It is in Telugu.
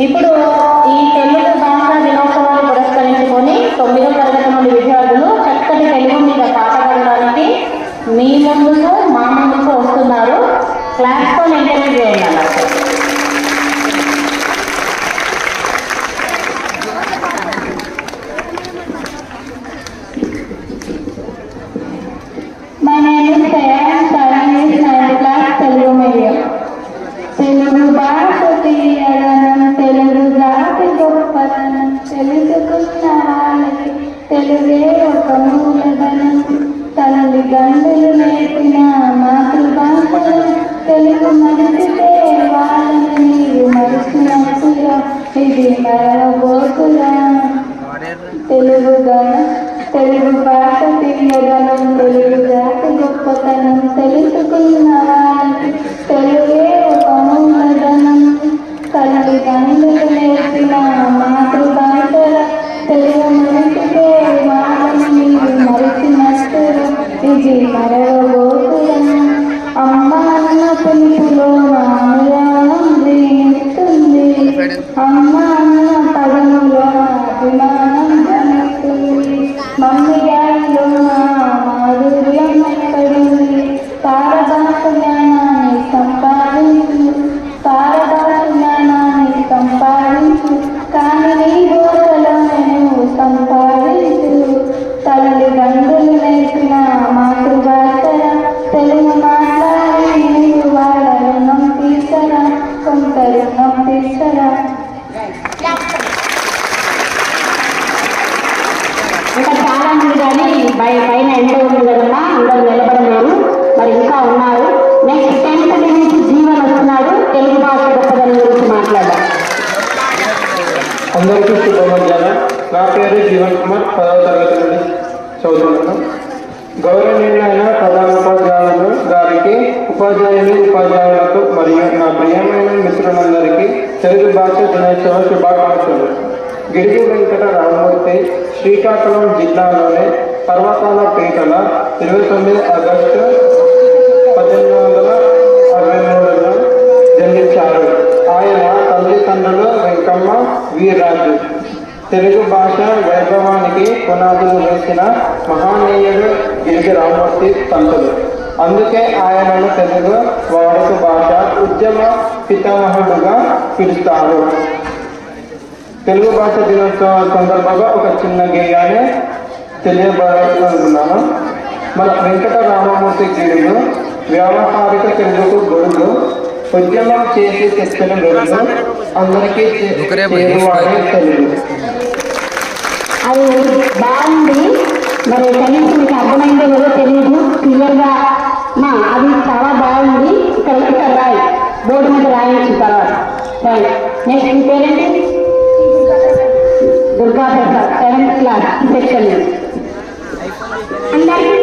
ఇప్పుడు ఈ తెలుగు భాషా దినోత్సవాన్ని పురస్కరించుకొని తొమ్మిదో తరగతి నుండి విద్యార్థులు చక్కటి తెలుగు మీద పాట మీ ముందుకు మా ముందుకు వస్తున్నారు. క్లాస్తో ఎంకరేజ్ చేయండి వాళ్ళకి తెలుగే ఒక మూలధనం తల్లి గంటలు నేర్పిన మాతృభాష తెలుగు మరిచితే వాళ్ళని నీవు మరిచినట్టుగా ఇది మరవబోతుగా తెలుగుగా తెలుగు భాష తీయగలం తెలుగు జాతి గొప్పతనం తెలుగు అందరికీ శుభమధ్యాహ్నం నా పేరు జీవన్ కుమార్ పదవ తరగతి నుండి చదువుతున్నాను. గౌరవనీయులైన ప్రధాన ఉపాధ్యాయులు గారికి ఉపాధ్యాయులు ఉపాధ్యాయులకు మరియు నా ప్రియమైన మిత్రులందరికీ తెలుగు భాష దినోత్సవ శుభాకాంక్షలు. గిరిజి వెంకట రామమూర్తి శ్రీకాకుళం జిల్లాలోని పర్వతాల పీటల ఇరవై తొమ్మిది ఆగస్టు వీర్రాజు. తెలుగు భాష వైభవానికి పునాదులు వేసిన మహానీయుడు గిరిజి రామమూర్తి పంతులు. అందుకే ఆయనను తెలుగు వాడుక భాష ఉద్యమ పితామహుడుగా పిలుస్తారు. తెలుగు భాష దినోత్సవం సందర్భంగా ఒక చిన్న గేయాన్ని తెలియబడుతున్నాను మన వెంకట రామమూర్తి గిడుగు వ్యావహారిక తెలుగుకు గొడుగు ఉద్యమం చేసి తెచ్చిన గురువు అందరికీ అది బాగుంది మరి కనీసం మీకు అర్థమైందో లేదో తెలియదు. క్లియర్గా మా అది చాలా బాగుంది. ఇక్కడ ఇక్కడ రాయి బోర్డు మీద రాయించిన తర్వాత రైట్. నెక్స్ట్ మీ పేరేంటి? Durga Prasad seventh class. Section అందరికీ